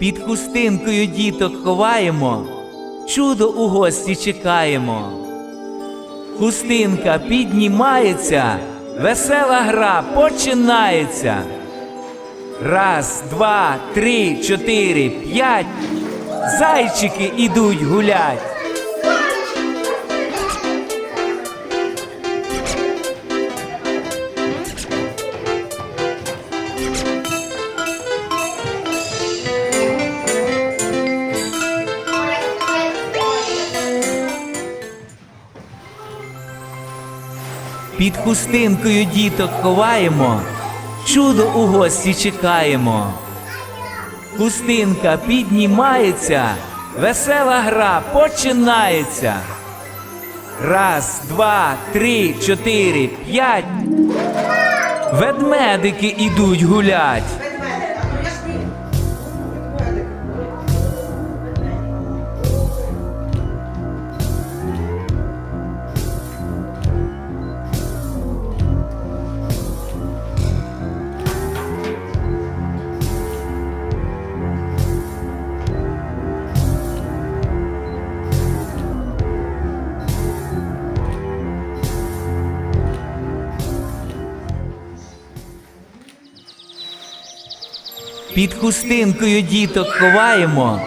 Під хустинкою діток ховаємо, чудо у гості чекаємо. Хустинка піднімається, весела гра починається. Раз, два, три, чотири, п'ять. Зайчики ідуть гулять. Під хустинкою діток ховаємо, чудо у гості чекаємо. Хустинка піднімається, весела гра починається. Раз, два, три, чотири, п'ять. Ведмедики ідуть гулять. Під хустинкою діток ховаємо,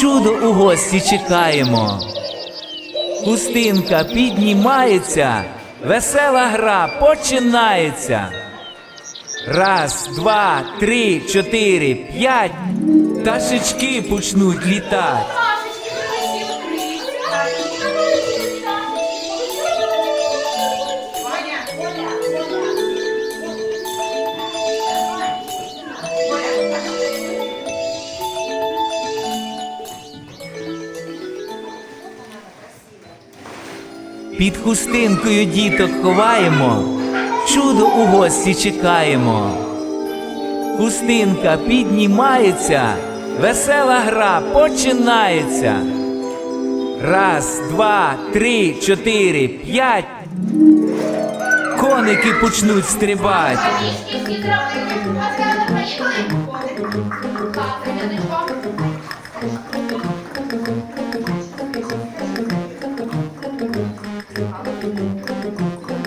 чудо у гості чекаємо. Хустинка піднімається, весела гра починається. Раз, два, три, чотири, п'ять. Ташечки почнуть літати. Під хустинкою діток ховаємо, чудо у гості чекаємо. Хустинка піднімається, весела гра починається. Раз, два, три, чотири, п'ять. Коники почнуть стрибати.